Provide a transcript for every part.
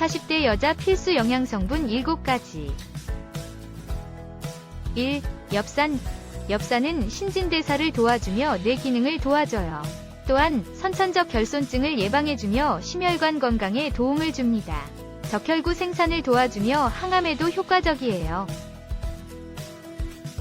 40대 여자 필수 영양 성분 7가지 1. 엽산 엽산은 신진대사를 도와주며 뇌 기능을 도와줘요. 또한 선천적 결손증을 예방해주며 심혈관 건강에 도움을 줍니다. 적혈구 생산을 도와주며 항암에도 효과적이에요.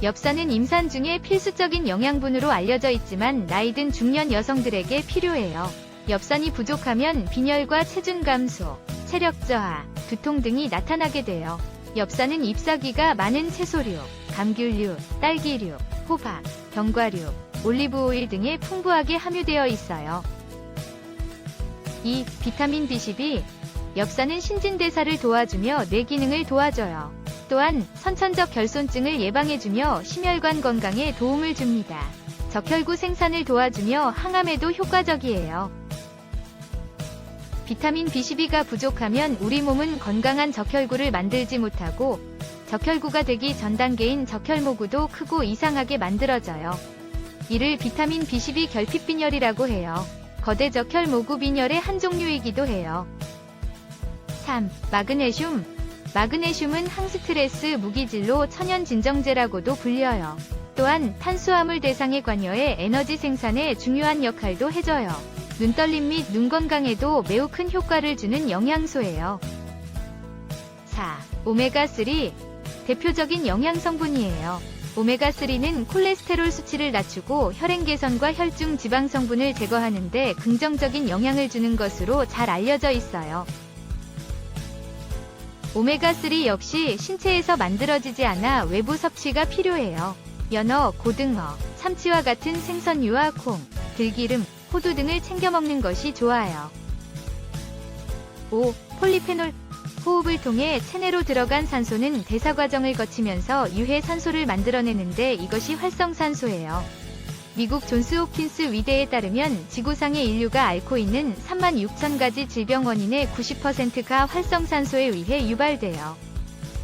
엽산은 임산 중에 필수적인 영양분으로 알려져 있지만 나이든 중년 여성들에게 필요해요. 엽산이 부족하면 빈혈과 체중 감소, 체력 저하, 두통 등이 나타나게 돼요. 엽산은 잎사귀가 많은 채소류, 감귤류, 딸기류, 호박, 견과류, 올리브오일 등에 풍부하게 함유되어 있어요. 2. 비타민 B12 엽산은 신진대사를 도와주며 뇌 기능을 도와줘요. 또한 선천적 결손증을 예방해주며 심혈관 건강에 도움을 줍니다. 적혈구 생산을 도와주며 항암에도 효과적이에요. 비타민 B12가 부족하면 우리 몸은 건강한 적혈구를 만들지 못하고 적혈구가 되기 전 단계인 적혈모구도 크고 이상하게 만들어져요. 이를 비타민 B12 결핍빈혈이라고 해요. 거대 적혈모구 빈혈의 한 종류이기도 해요. 3. 마그네슘 마그네슘은 항스트레스 무기질로 천연 진정제라고도 불려요. 또한 탄수화물 대상에 관여해 에너지 생산에 중요한 역할도 해줘요. 눈떨림 및 눈 건강에도 매우 큰 효과를 주는 영양소예요. 4. 오메가3 대표적인 영양 성분이에요. 오메가3는 콜레스테롤 수치를 낮추고 혈행 개선과 혈중 지방 성분을 제거하는데 긍정적인 영향을 주는 것으로 잘 알려져 있어요. 오메가3 역시 신체에서 만들어지지 않아 외부 섭취가 필요해요. 연어, 고등어, 참치와 같은 생선류와 콩, 들기름, 호두 등을 챙겨 먹는 것이 좋아요. 5. 폴리페놀 호흡을 통해 체내로 들어간 산소는 대사 과정을 거치면서 유해 산소를 만들어내는데 이것이 활성산소예요. 미국 존스 홉킨스 위대에 따르면 지구상의 인류가 앓고 있는 3만 6천 가지 질병 원인의 90%가 활성산소에 의해 유발돼요.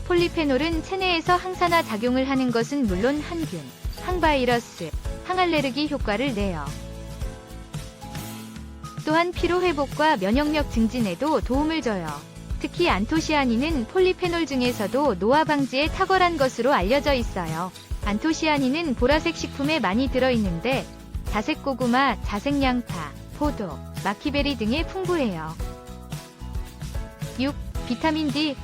폴리페놀은 체내에서 항산화 작용을 하는 것은 물론 항균, 항바이러스, 항알레르기 효과를 내요. 또한 피로 회복과 면역력 증진에도 도움을 줘요. 특히 안토시아닌은 폴리페놀 중에서도 노화 방지에 탁월한 것으로 알려져 있어요. 안토시아닌은 보라색 식품에 많이 들어있는데 자색 고구마, 자색 양파, 포도, 마키베리 등에 풍부해요. 6. 비타민 D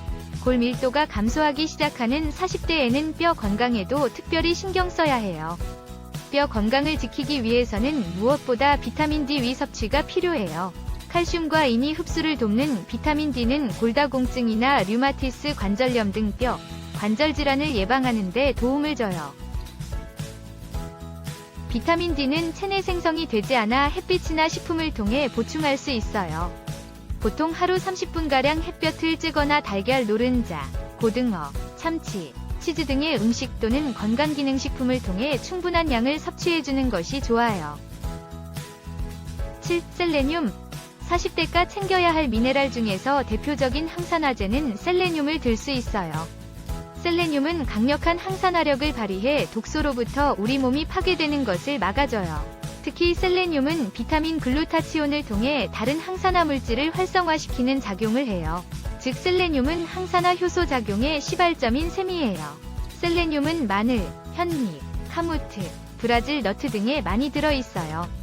골 밀도가 감소하기 시작하는 40대에는 뼈 건강에도 특별히 신경 써야 해요. 뼈 건강을 지키기 위해서는 무엇보다 비타민 D 위 섭취가 필요해요. 칼슘과 인이 흡수를 돕는 비타민 D는 골다공증이나 류마티스 관절염 등 뼈, 관절 질환을 예방하는 데 도움을 줘요. 비타민 D는 체내 생성이 되지 않아 햇빛이나 식품을 통해 보충할 수 있어요. 보통 하루 30분가량 햇볕을 쬐거나 달걀 노른자, 고등어, 참치, 치즈 등의 음식 또는 건강기능식품을 통해 충분한 양을 섭취해주는 것이 좋아요. 7. 셀레늄 40대가 챙겨야 할 미네랄 중에서 대표적인 항산화제는 셀레늄을 들 수 있어요. 셀레늄은 강력한 항산화력을 발휘해 독소로부터 우리 몸이 파괴되는 것을 막아줘요. 특히 셀레늄은 비타민 글루타치온을 통해 다른 항산화 물질을 활성화시키는 작용을 해요. 즉 셀레늄은 항산화 효소 작용의 시발점인 셈이에요. 셀레늄은 마늘, 현미, 카무트, 브라질 너트 등에 많이 들어있어요.